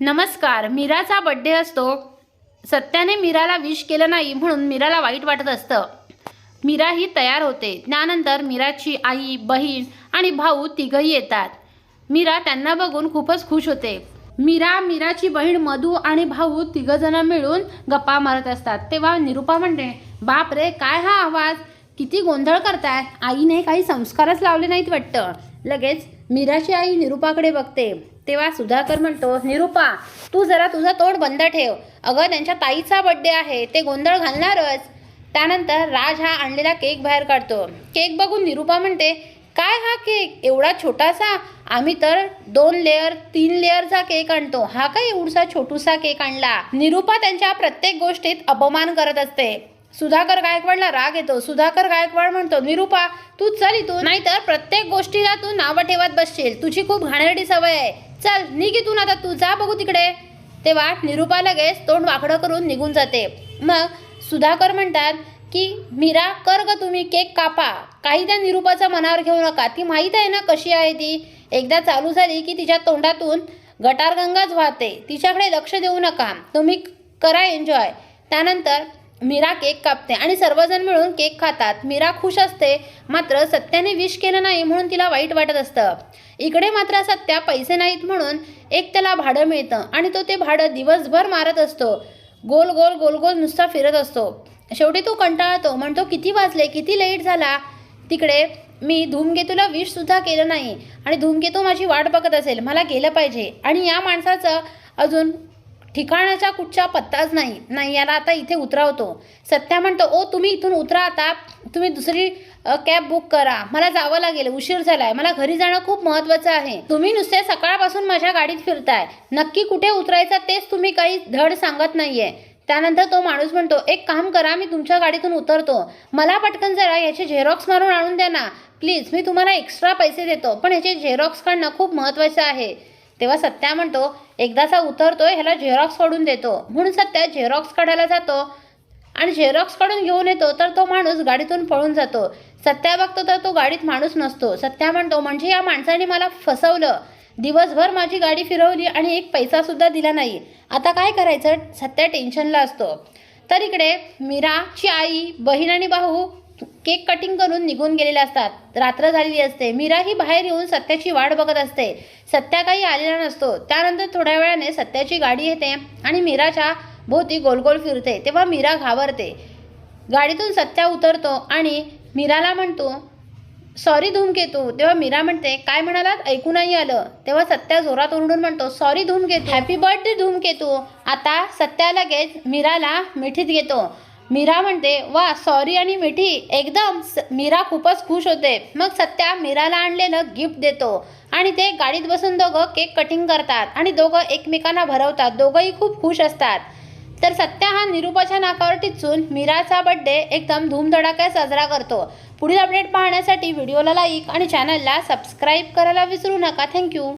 नमस्कार मीराचा बड्डे असतो. सत्याने मीराला विश केलं नाही म्हणून मीराला वाईट वाटत असतं. मीरा ही तयार होते. त्यानंतर मीराची आई बहीण आणि भाऊ तिघही येतात. मीरा त्यांना बघून खूपच खुश होते. मीरा मीराची बहीण मधू आणि भाऊ तिघंजणं मिळून गप्पा मारत असतात. तेव्हा निरुपा म्हणते बाप रे काय हा आवाज? किती गोंधळ करताय. आईने काही संस्कारच लावले नाहीत वाटतं. लगेच मीराची आई निरुपाकडे बघते. तेव्हा सुधाकर म्हणतो निरुपा तू जरा तुझं तोंड बंद ठेव. अगं त्यांच्या ताईचा बड्डे आहे. ते गोंधळ घालणारच. त्यानंतर राज हा आणलेला केक बाहेर काढतो. केक बघून निरुपा म्हणते काय हा केक? एवढा छोटासा? आम्ही तर दोन लेअर तीन लेअरचा केक आणतो. हा काय एवढसा छोटूसा केक आणला? निरुपा त्यांच्या प्रत्येक गोष्टीत अपमान करत असते. सुधाकर गायकवाडला राग येतो. सुधाकर गायकवाड म्हणतो निरुपा तू चल इथून. नाहीतर प्रत्येक गोष्टीला तू नावं ठेवत बसशील. तुझी खूप घाणेरडी सवय आहे. चल निघ इथून आता. तू जा बघू तिकडे. तेव्हा निरुपा लगेच तोंड वाकडं करून निघून जाते. मग सुधाकर म्हणतात की मीरा कर ग तुम्ही केक कापा. काही त्या निरुपाचं मनावर घेऊ नका. ती माहीत आहे ना कशी आहे ती? एकदा चालू झाली की तिच्या तोंडातून गटारगंगाच वाहते. तिच्याकडे लक्ष देऊ नका. तुम्ही करा एन्जॉय. त्यानंतर मीरा केक कापते आणि सर्वजण मिळून केक खातात. मीरा खुश असते मात्र सत्याने विश केलं नाही म्हणून तिला वाईट वाटत असतं. इकडे मात्र सत्या पैसे नाहीत म्हणून एक त्याला भाडं मिळतं आणि तो ते भाडं दिवसभर मारत असतो. गोल गोल गोल गोल नुसता फिरत असतो. शेवटी तो कंटाळतो म्हणतो किती वाजले? किती लेट झाला? तिकडे मी धूमकेतूला विशसुद्धा केलं नाही आणि धूमकेतू माझी वाट बघत असेल. मला गेलं पाहिजे. आणि या माणसाचं अजून ठिकाणाचा कुठचा पत्ताच नाही. नाही याला आता इथे उतरावतो. सत्या म्हणतो ओ तुम्ही इथून उतरा आता. तुम्ही दुसरी कॅब बुक करा. मला जावं लागेल. उशीर झालाय. मला घरी जाणं खूप महत्त्वाचं आहे. तुम्ही नुसते सकाळपासून माझ्या गाडीत फिरताय. नक्की कुठे उतरायचं तेच तुम्ही काही धड सांगत नाहीये. त्यानंतर तो माणूस म्हणतो एक काम करा मी तुमच्या गाडीतून उतरतो. मला पटकन जरा याचे झेरॉक्स मारून आणून द्या ना. प्लीज मी तुम्हाला एक्स्ट्रा पैसे देतो. पण ह्याचे झेरॉक्स काढणं खूप महत्त्वाचं आहे. तेव्हा सत्या म्हणतो एकदाचा उतरतोय ह्याला झेरॉक्स काढून देतो. म्हणून सत्या झेरॉक्स काढायला जातो. आणि झेरॉक्स काढून घेऊन येतो तर तो माणूस गाडीतून पळून जातो. सत्या बघतो तर तो गाडीत माणूस नसतो. सत्या म्हणतो म्हणजे या माणसाने मला फसवलं. दिवसभर माझी गाडी फिरवली आणि एक पैसासुद्धा दिला नाही. आता काय करायचं? सत्या टेन्शनला असतो. तर इकडे मीराची आई बहीण आणि भाऊ केक कटिंग करून निघून गेलेले असतात. रात्र झालेली असते. मीरा ही बाहेर येऊन सत्याची वाट बघत असते. सत्या काही आलेला नसतो. त्यानंतर थोड्या वेळाने सत्याची गाडी येते आणि मीराच्या भोवती गोल गोल फिरते. तेव्हा मीरा घाबरते. गाडीतून सत्या उतरतो आणि मीराला म्हणतो सॉरी धूमकेतू. तेव्हा मीरा म्हणते काय म्हणालात? ऐकू नाही आलं. तेव्हा सत्या जोरात ओरडून म्हणतो sorry Dhumketu. Happy birthday Dhumketu. आता सत्या लगेच मीराला मिठीत घेतो. मीरा म्हणते वा सॉरी आणि मिठी एकदम स- मीरा खूपच खुश होते. मग सत्या मीराला आणलेलं गिफ्ट देतो आणि ते गाडीत बसून दोघं केक कटिंग करतात आणि दोघं एकमेकांना भरवतात. दोघंही खूप खुश असतात. तर सत्या हा निरुपाच्या नाकावर टिचून मीराचा बड्डे एकदम धूमधडाक्यात साजरा करतो. पुढील अपडेट पाहण्यासाठी व्हिडिओला लाईक आणि चॅनलला सबस्क्राईब करायला विसरू नका. थँक्यू